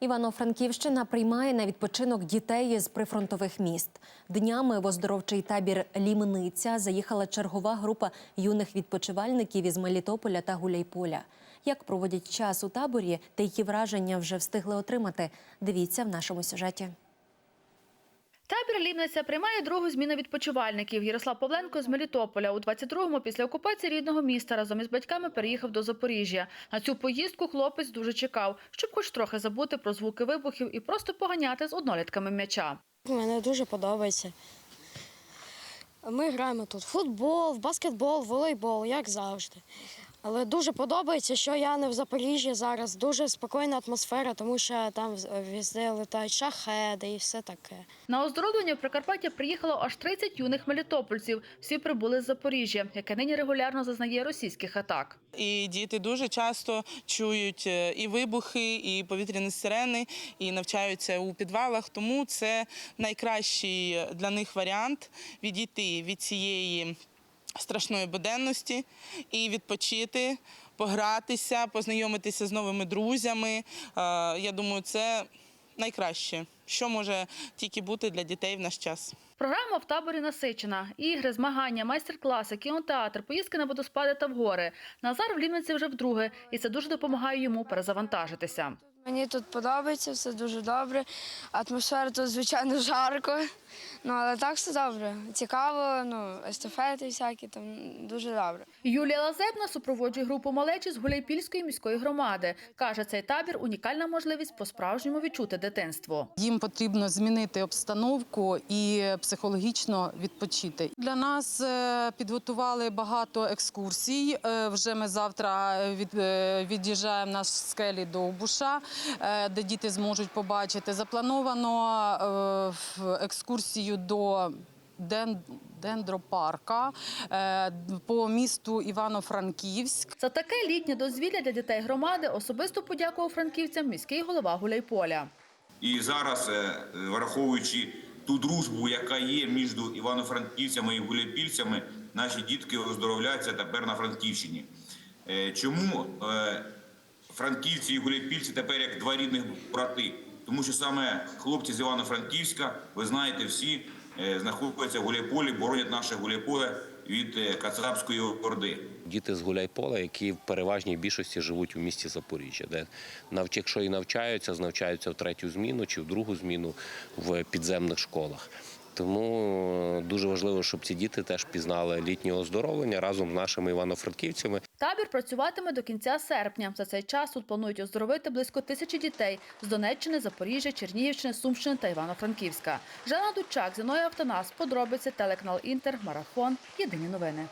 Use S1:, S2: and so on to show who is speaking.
S1: Івано-Франківщина приймає на відпочинок дітей з прифронтових міст. Днями в оздоровчий табір Лімниця заїхала чергова група юних відпочивальників із Мелітополя та Гуляйполя. Як проводять час у таборі та які враження вже встигли отримати, дивіться в нашому сюжеті.
S2: Табір Лівниця приймає другу зміну відпочивальників. Ярослав Павленко з Мелітополя у 22-му після окупації рідного міста разом із батьками переїхав до Запоріжжя. На цю поїздку хлопець дуже чекав, щоб хоч трохи забути про звуки вибухів і просто поганяти з однолітками м'яча.
S3: Мені дуже подобається. Ми граємо тут футбол, баскетбол, волейбол, як завжди. Але дуже подобається, що я не в Запоріжжі зараз. Дуже спокійна атмосфера, тому що там везде летають шахеди і все таке.
S2: На оздоровлення в Прикарпаття приїхало аж 30 юних мелітопольців. Всі прибули з Запоріжжя, яке нині регулярно зазнає російських атак.
S4: І діти дуже часто чують е, і вибухи, і повітряні сирени, і навчаються у підвалах. Тому це найкращий для них варіант відійти від цієї страшної буденності і відпочити, погратися, познайомитися з новими друзями. Е, Я думаю, це найкраще, що може тільки бути для дітей в наш час.
S2: Програма в таборі насичена. Ігри, змагання, майстер-класи, кінотеатр, поїздки на водоспади та в гори. Назар в Лівниці вже вдруге, і це дуже допомагає йому перезавантажитися.
S5: Мені тут подобається, все дуже добре. Атмосфера тут, звичайно, жарко. Ну, але так все добре. Цікаво, ну, естафети всякі, там дуже добре.
S2: Юлія Лазебна супроводжує групу малечі з Гуляйпільської міської громади. Каже, цей табір унікальна можливість по-справжньому відчути дитинство.
S6: Їм потрібно змінити обстановку і психологічно відпочити. Для нас е, підготували багато екскурсій. Е, Вже ми завтра від, е, від'їжджаємо на скелі до Обуша, де діти зможуть побачити. Заплановано е, екскурсію до Ден- дендропарка е, по місту Івано-Франківськ.
S2: За таке літнє дозвілля для дітей громади особисто подякував франківцям міський голова Гуляйполя.
S7: І зараз, е, враховуючи ту дружбу, яка є між івано-франківцями і гуляйпільцями, наші дітки оздоровляються тепер на Франківщині. Е, Чому е, франківці і гуляйпільці тепер як два рідних брати? Тому що саме хлопці з Івано-Франківська, ви знаєте, всі е, знаходяться в Гуляйполі, боронять наше Гуляйполе від е, Кацапської орди.
S8: Діти з Гуляйпола, які в переважній більшості живуть у місті Запоріжжя, де якщо і навчаються, навчаються в третю зміну чи в другу зміну в підземних школах. Тому е, дуже важливо, щоб ці діти теж пізнали літнє оздоровлення разом з нашими івано-франківцями.
S2: Табір працюватиме до кінця серпня. За цей час тут планують оздоровити близько тисячі дітей з Донеччини, Запоріжжя, Чернігівщини, Сумщини та Івано-Франківська. Жанна Дучак, Зіноя Автонас, подробиці, телеканал Інтер, Марафон. Єдині новини.